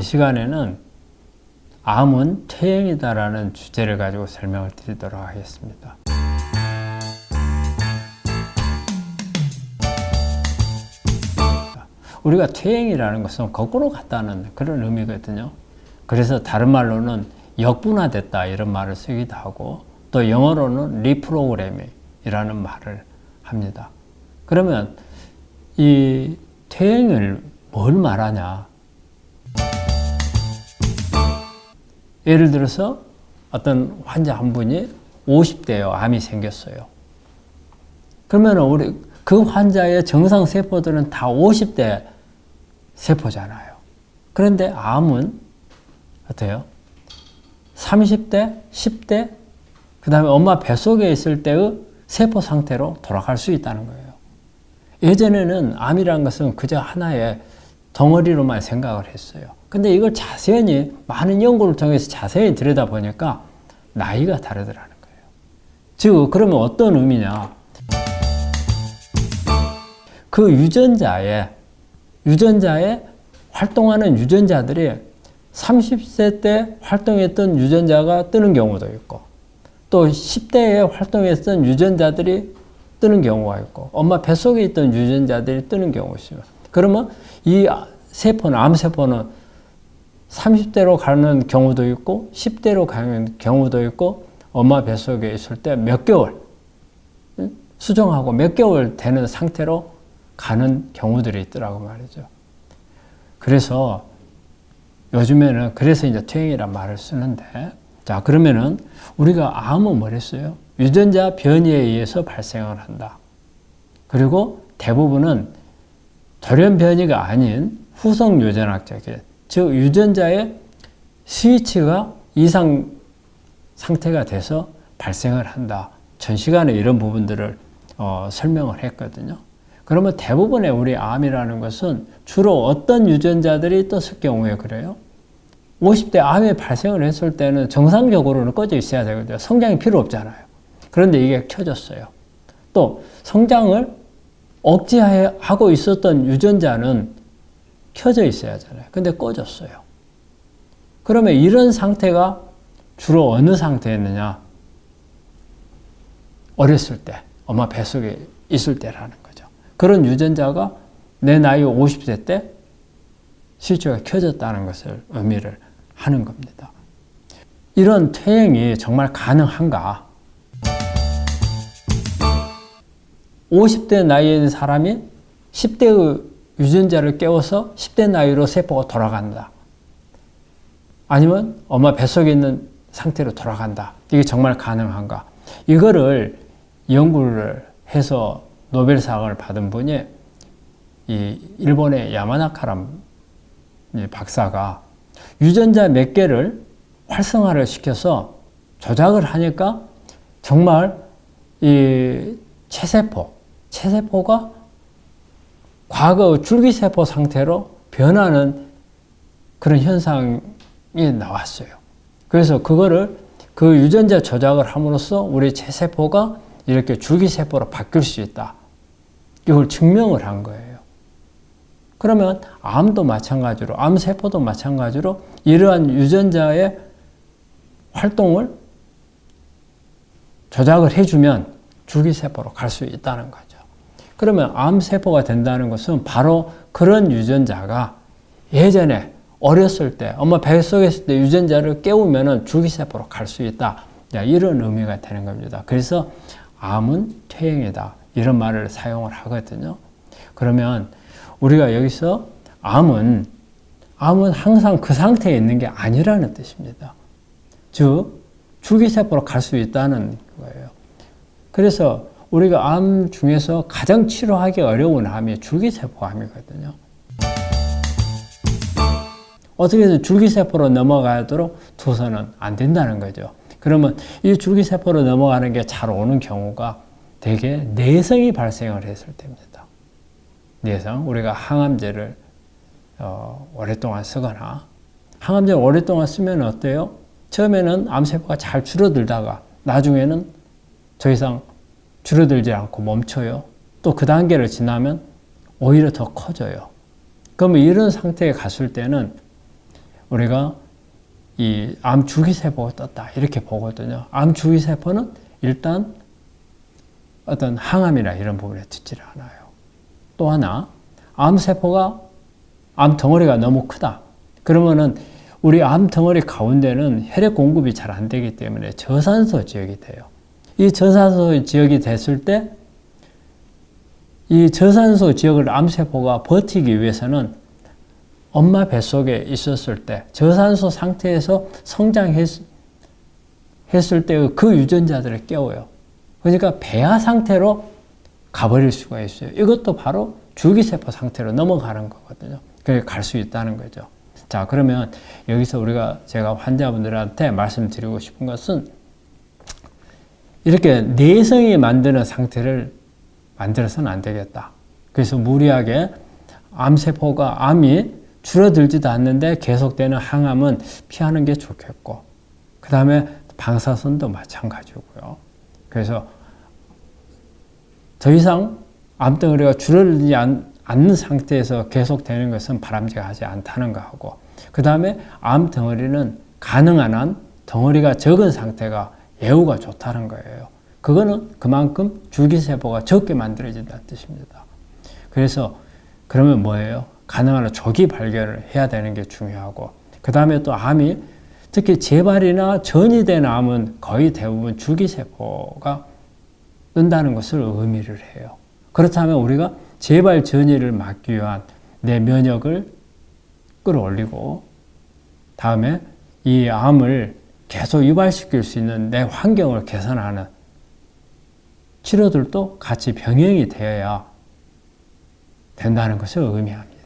이 시간에는 암은 퇴행이다라는 주제를 가지고 설명을 드리도록 하겠습니다. 우리가 퇴행이라는 것은 거꾸로 갔다는 그런 의미거든요. 그래서 다른 말로는 역분화됐다 이런 말을 쓰기도 하고 또 영어로는 리프로그래밍이라는 말을 합니다. 그러면 이 퇴행을 뭘 말하냐? 예를 들어서 어떤 환자 한 분이 50대요 암이 생겼어요. 그러면 우리 그 환자의 정상 세포들은 다 50대 세포잖아요. 그런데 암은 어때요? 30대, 10대, 그 다음에 엄마 뱃속에 있을 때의 세포 상태로 돌아갈 수 있다는 거예요. 예전에는 암이라는 것은 그저 하나의 덩어리로만 생각을 했어요. 근데 이걸 자세히 많은 연구를 통해서 자세히 들여다보니까 나이가 다르더라는 거예요. 즉, 그러면 어떤 의미냐? 그 유전자에, 유전자에 활동하는 유전자들이 30세 때 활동했던 유전자가 뜨는 경우도 있고, 또 10대에 활동했던 유전자들이 뜨는 경우가 있고, 엄마 뱃속에 있던 유전자들이 뜨는 경우가 있어요. 그러면 이 세포는, 암세포는 30대로 가는 경우도 있고, 10대로 가는 경우도 있고, 엄마 뱃속에 있을 때 몇 개월, 수정하고 몇 개월 되는 상태로 가는 경우들이 있더라고 말이죠. 그래서 요즘에는 그래서 이제 퇴행이란 말을 쓰는데 자 그러면은 우리가 암은 뭐랬어요? 유전자 변이에 의해서 발생을 한다. 그리고 대부분은 돌연 변이가 아닌 후성 유전학적인 즉 유전자의 스위치가 이상 상태가 돼서 발생을 한다. 전 시간에 이런 부분들을 어, 설명을 했거든요. 그러면 대부분의 우리 암이라는 것은 주로 어떤 유전자들이 떴을 경우에 그래요? 50대 암이 발생을 했을 때는 정상적으로는 꺼져 있어야 되거든요. 성장이 필요 없잖아요. 그런데 이게 켜졌어요. 또 성장을 억제하고 있었던 유전자는 켜져 있어야 하잖아요. 근데 꺼졌어요. 그러면 이런 상태가 주로 어느 상태였느냐? 어렸을 때, 엄마 뱃속에 있을 때라는 거죠. 그런 유전자가 내 나이 50세 때 스위치가 켜졌다는 것을 의미를 하는 겁니다. 이런 퇴행이 정말 가능한가? 50대 나이에 있는 사람이 10대의 유전자를 깨워서 10대 나이로 세포가 돌아간다. 아니면 엄마 뱃속에 있는 상태로 돌아간다. 이게 정말 가능한가? 이거를 연구를 해서 노벨상을 받은 분이 이 일본의 야마나카람 박사가 유전자 몇 개를 활성화를 시켜서 조작을 하니까 정말 이 체세포, 체세포가 과거 줄기세포 상태로 변하는 그런 현상이 나왔어요. 그래서 그거를 그 유전자 조작을 함으로써 우리 체세포가 이렇게 줄기세포로 바뀔 수 있다. 이걸 증명을 한 거예요. 그러면 암도 마찬가지로, 암세포도 마찬가지로 이러한 유전자의 활동을 조작을 해주면 줄기세포로 갈 수 있다는 거죠. 그러면 암세포가 된다는 것은 바로 그런 유전자가 예전에 어렸을 때, 엄마 뱃속에 있을 때 유전자를 깨우면 줄기세포로 갈 수 있다. 이런 의미가 되는 겁니다. 그래서 암은 퇴행이다. 이런 말을 사용을 하거든요. 그러면 우리가 여기서 암은 암은 항상 그 상태에 있는 게 아니라는 뜻입니다. 즉 줄기세포로 갈 수 있다는 거예요. 그래서 우리가 암 중에서 가장 치료하기 어려운 암이 줄기세포 암이거든요. 어떻게든 줄기세포로 넘어가도록 두서는 안 된다는 거죠. 그러면 이 줄기세포로 넘어가는 게 잘 오는 경우가 대개 내성이 발생을 했을 때입니다. 내성, 우리가 항암제를 어, 오랫동안 쓰거나 항암제 오랫동안 쓰면 어때요? 처음에는 암세포가 잘 줄어들다가 나중에는 더 이상 줄어들지 않고 멈춰요. 또 그 단계를 지나면 오히려 더 커져요. 그러면 이런 상태에 갔을 때는 우리가 이 암 주기세포가 떴다 이렇게 보거든요. 암 주기세포는 일단 어떤 항암이나 이런 부분에 듣지를 않아요. 또 하나 암세포가 암 덩어리가 너무 크다. 그러면은 우리 암 덩어리 가운데는 혈액 공급이 잘 안 되기 때문에 저산소 지역이 돼요. 이 저산소 지역이 됐을 때 이 저산소 지역을 암세포가 버티기 위해서는 엄마 뱃속에 있었을 때 저산소 상태에서 성장했을 때 그 유전자들을 깨워요. 그러니까 배아 상태로 가버릴 수가 있어요. 이것도 바로 줄기세포 상태로 넘어가는 거거든요. 그게 갈 수 있다는 거죠. 자, 그러면 여기서 우리가 제가 환자분들한테 말씀드리고 싶은 것은 이렇게 내성이 만드는 상태를 만들어서는 안 되겠다. 그래서 무리하게 암세포가 암이 줄어들지도 않는데 계속되는 항암은 피하는 게 좋겠고, 그 다음에 방사선도 마찬가지고요. 그래서 더 이상 암덩어리가 줄어들지 않, 않는 상태에서 계속되는 것은 바람직하지 않다는 거하고, 그 다음에 암 덩어리는 가능한 한 덩어리가 적은 상태가 예후가 좋다는 거예요. 그거는 그만큼 줄기세포가 적게 만들어진다는 뜻입니다. 그래서 그러면 뭐예요? 가능한 한 조기 발견을 해야 되는 게 중요하고 그 다음에 또 암이 특히 재발이나 전이 된 암은 거의 대부분 줄기세포가 뜬다는 것을 의미를 해요. 그렇다면 우리가 재발 전이를 막기 위한 내 면역을 끌어올리고 다음에 이 암을 계속 유발시킬 수 있는 내 환경을 개선하는 치료들도 같이 병행이 되어야 된다는 것을 의미합니다.